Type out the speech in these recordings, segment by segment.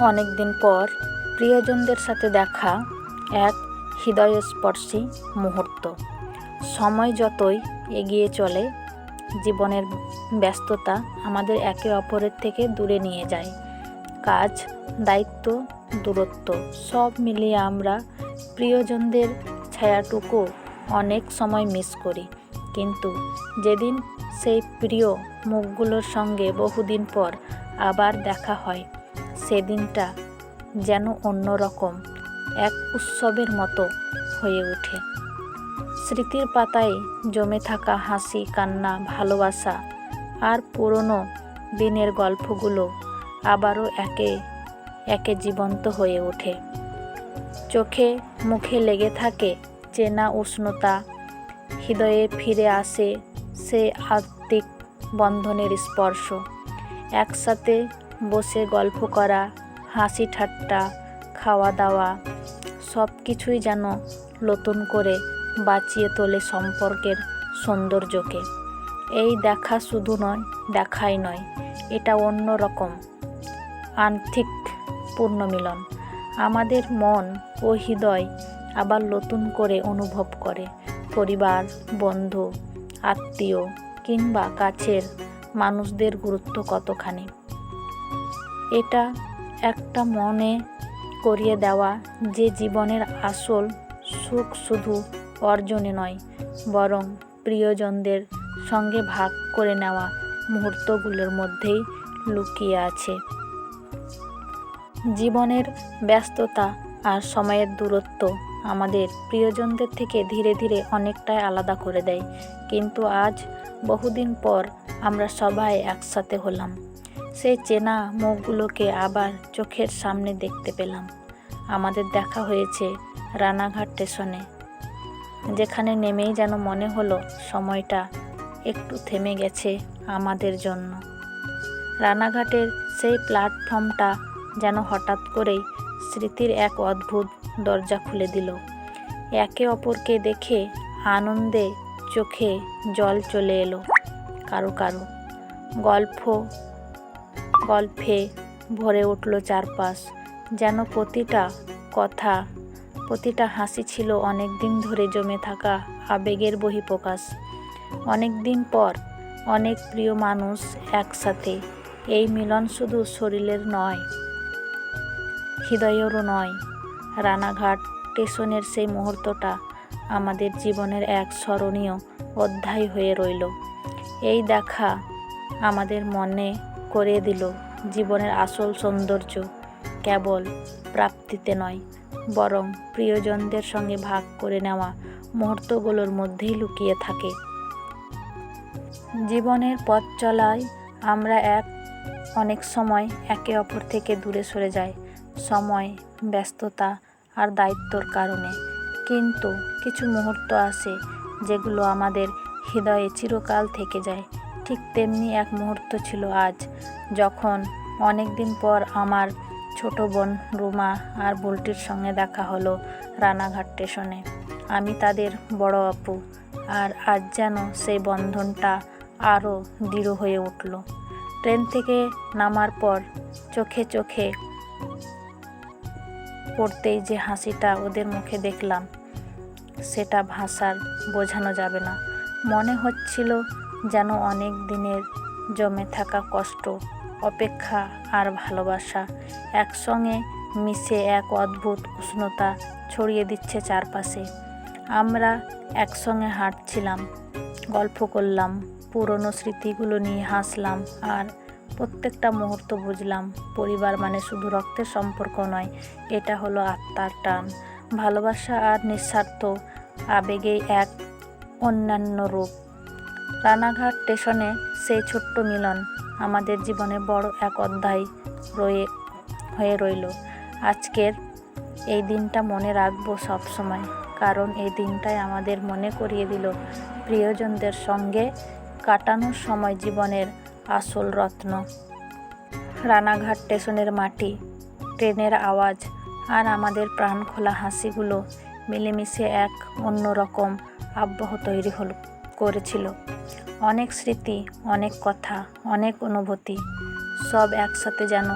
অনেক দিন পর প্রিয়জনদের সাথে দেখা এক হৃদয়স্পর্শী মুহূর্ত। সময় যতই এগিয়ে চলে, জীবনের ব্যস্ততা আমাদের একে অপরের থেকে দূরে নিয়ে যায়। কাজ, দায়িত্ব, দূরত্ব সব মিলিয়ে আমরা প্রিয়জনদের ছায়াটুকু অনেক সময় মিস করি। কিন্তু যেদিন সেই প্রিয় মুখগুলোর সঙ্গে বহুদিন পর আবার দেখা হয় সেদিনটা যেন অন্যরকম, এক উৎসবের মতো হয়ে ওঠে। স্মৃতির পাতায় জমে থাকা হাসি, কান্না, ভালোবাসা আর পুরনো দিনের গল্পগুলো আবারও একে একে জীবন্ত হয়ে ওঠে। চোখে মুখে লেগে থাকে চেনা উষ্ণতা, হৃদয়ে ফিরে আসে সে আত্মিক বন্ধনের স্পর্শ। একসাথে বসে গল্প করা, হাসি ঠাট্টা, খাওয়া দাওয়া, সব কিছুই যেন নতুন করে বাঁচিয়ে তোলে সম্পর্কের সৌন্দর্যকে। এই দেখা শুধু নয়, দেখাই নয়, এটা অন্য রকম আর্থিক পূর্ণমিলন। আমাদের মন ও হৃদয় আবার নতুন করে অনুভব করে। পরিবার, বন্ধু, আত্মীয় কিংবা কাছের মানুষদের গুরুত্ব কতখানি? এটা একটা মনে করিয়ে দেওয়া যে জীবনের আসল সুখ শুধু অর্জনে নয়, বরং প্রিয়জনদের সঙ্গে ভাগ করে নেওয়া মুহূর্তগুলোর মধ্যেই লুকিয়ে আছে। জীবনের ব্যস্ততা আর সময়ের দূরত্ব আমাদের প্রিয়জনদের থেকে ধীরে ধীরে অনেকটাই আলাদা করে দেয়। কিন্তু আজ বহুদিন পর আমরা সবাই একসাথে হলাম। সেই চেনা মুখগুলোকে আবার চোখের সামনে দেখতে পেলাম। আমাদের দেখা হয়েছে রানাঘাট স্টেশনে, যেখানে নেমেই যেন মনে হলো সময়টা একটু থেমে গেছে আমাদের জন্য। রানাঘাটের সেই প্ল্যাটফর্মটা যেন হঠাৎ করেই স্মৃতির এক অদ্ভুত দরজা খুলে দিল। একে অপরকে দেখে আনন্দে চোখে জল চলে এলো। কারও কারও গল্প গল্পে ভরে উঠল চারপাশ। যেন প্রতিটা কথা, প্রতিটা হাসি ছিল অনেক দিন ধরে জমে থাকা আবেগের বহিঃপ্রকাশ। অনেক দিন পর অনেক প্রিয় মানুষ একসাথে। এই মিলন শুধু শরীরের নয়, হৃদয়েরও নয়, রানাঘাট স্টেশনের সেই মুহূর্তটা আমাদের জীবনের এক স্মরণীয় অধ্যায় হয়ে রইল। এই দেখা আমাদের মনে করে দিল। জীবনের আসল সৌন্দর্য কেবল প্রাপ্তিতে নয়, বরং প্রিয়জনদের সঙ্গে ভাগ করে নেওয়া মুহূর্তগুলোর মধ্যেই লুকিয়ে থাকে। জীবনের পথ চলায় আমরা এক, অনেক সময় একে অপর থেকে দূরে সরে যাই, সময়, ব্যস্ততা আর দায়িত্বর কারণে। কিন্তু কিছু মুহূর্ত আসে যেগুলো আমাদের হৃদয়ে চিরকাল থেকে যায়। ঠিক তেমনি এক মুহূর্ত ছিল আজ, যখন অনেক দিন পর আমার ছোট বোন রুমা আর বুলটির সঙ্গে দেখা হলো রানাঘাট স্টেশনে। আমি তাদের বড় আপু, আর আজ যেন সেই বন্ধনটা আরও দৃঢ় হয়ে উঠল। ট্রেন থেকে নামার পর চোখে চোখে পড়তেই যে হাসিটা ওদের মুখে দেখলাম, সেটা ভাষার বোঝানো যাবে না। মনে হচ্ছিল যেন অনেক দিনের জমে থাকা কষ্ট, অপেক্ষা আর ভালোবাসা একসঙ্গে মিশে এক অদ্ভুত উষ্ণতা ছড়িয়ে দিচ্ছে চারপাশে। আমরা একসঙ্গে হাঁটছিলাম, গল্প করলাম, পুরনো স্মৃতিগুলো নিয়ে হাসলাম আর প্রত্যেকটা মুহূর্ত বুঝলাম, পরিবার মানে শুধু রক্তের সম্পর্ক নয়, এটা হলো আত্মার টান। ভালোবাসা আর নিঃস্বার্থ আবেগেই এক অন্যান্য রূপ। রানাঘাট স্টেশনে সেই ছোট্ট মিলন আমাদের জীবনে বড় এক অধ্যায় রয়ে, হয়ে রইল। আজকের এই দিনটা মনে রাখব সব সময়, কারণ এই দিনটাই আমাদের মনে করিয়ে দিল প্রিয়জনদের সঙ্গে কাটানোর সময় জীবনের আসল রত্ন। রানাঘাট স্টেশনের মাটি, ট্রেনের আওয়াজ আর আমাদের প্রাণ খোলা হাসিগুলো মিলেমিশে এক অন্যরকম আবহ তৈরি হল, করেছিল। অনেক স্মৃতি, অনেক কথা, অনেক অনুভূতি, সব একসাথে যেন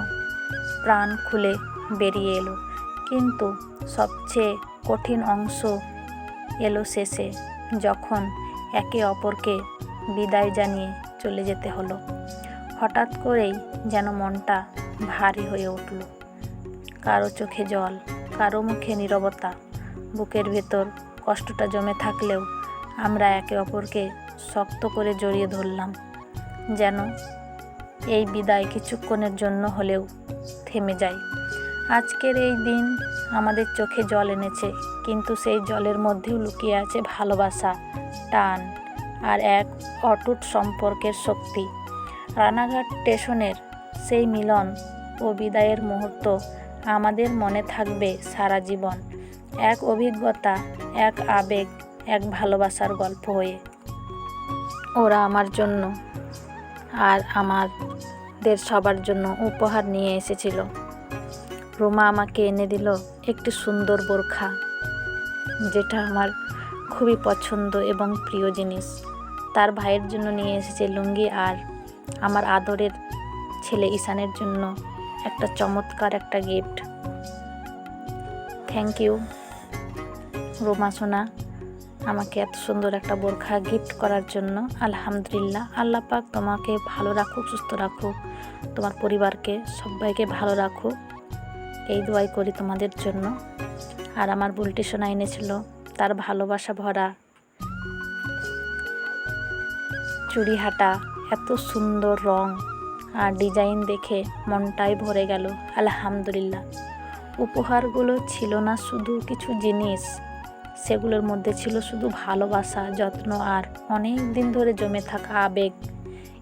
প্রাণ খুলে বেরিয়ে এলো। কিন্তু সবচেয়ে কঠিন অংশ এলো শেষে, যখন একে অপরকে বিদায় জানিয়ে চলে যেতে হলো। হঠাৎ করেই যেন মনটা ভারী হয়ে উঠল। কারও চোখে জল, কারও মুখে নীরবতা, বুকের ভেতর কষ্টটা জমে থাকলেও আমরা একে অপরকে শক্ত করে জড়িয়ে ধরলাম, যেন এই বিদায় কিছুক্ষণের জন্য হলেও থেমে যায়। আজকের এই দিন আমাদের চোখে জল এনেছে, কিন্তু সেই জলের মধ্যেও লুকিয়ে আছে ভালোবাসা, টান আর এক অটুট সম্পর্কের শক্তি। রানাঘাট স্টেশনের সেই মিলন ও বিদায়ের মুহূর্ত আমাদের মনে থাকবে সারা জীবন। এক অভিজ্ঞতা, এক আবেগ, এক ভালোবাসার গল্প হয়ে। ওরা আমার জন্য আর আমাদের সবার জন্য উপহার নিয়ে এসেছিল। রোমা আমাকে এনে দিল একটি সুন্দর বোরখা, যেটা আমার খুবই পছন্দ এবং প্রিয় জিনিস। তার ভাইয়ের জন্য নিয়ে এসেছে লুঙ্গি আর আমার আদরের ছেলে ঈশানের জন্য একটা চমৎকার একটা গিফট। থ্যাংক ইউ, রোমা সোনা। আমাকে এত সুন্দর একটা বোরখা গিফট করার জন্য। আলহামদুলিল্লাহ। আল্লাহ পাক তোমাকে ভালো রাখুক, সুস্থ রাখুক। তোমার পরিবারকে, সবাইকে ভালো রাখুক। এই দোয়াই করি তোমাদের জন্য। আর আমার বুলটি সোনা এনেছিল, তার ভালোবাসা ভরা। চুড়ি চুড়িহাটা এত সুন্দর রং। আর ডিজাইন দেখে মনটাই ভরে গেল। আলহামদুলিল্লাহ। উপহারগুলো ছিল না, শুধু কিছু জিনিস। সেগুলোর মধ্যে ছিল শুধু ভালোবাসা, যত্ন আর অনেক দিন ধরে জমে থাকা আবেগ।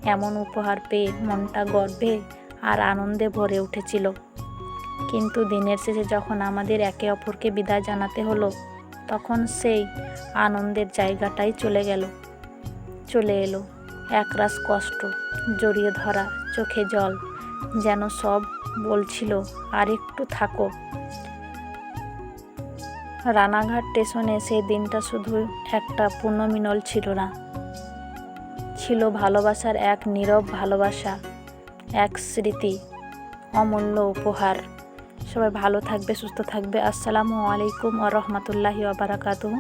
এমন উপহার পেয়ে মনটা গর্বে আর আনন্দে ভরে উঠেছিল। কিন্তু দিনের শেষে যখন আমাদের একে অপরকে বিদায় জানাতে হলো, তখন সেই আনন্দের জায়গাটাই চলে গেল। চলে এলো একরাশ কষ্ট, জড়িয়ে ধরা, চোখে জল, যেন সব বলছিল আর একটু থাকো। রানাঘাট স্টেশনে সেই দিনটা শুধু একটা পূর্ণমিনল ছিল না। ছিল ভালোবাসার এক নীরব ভালোবাসা, এক স্মৃতি, অমূল্য উপহার। সবাই ভালো থাকবে, সুস্থ থাকবে। আসসালামু আলাইকুম আ রহমতুল্লাহি আবরাকাতুহ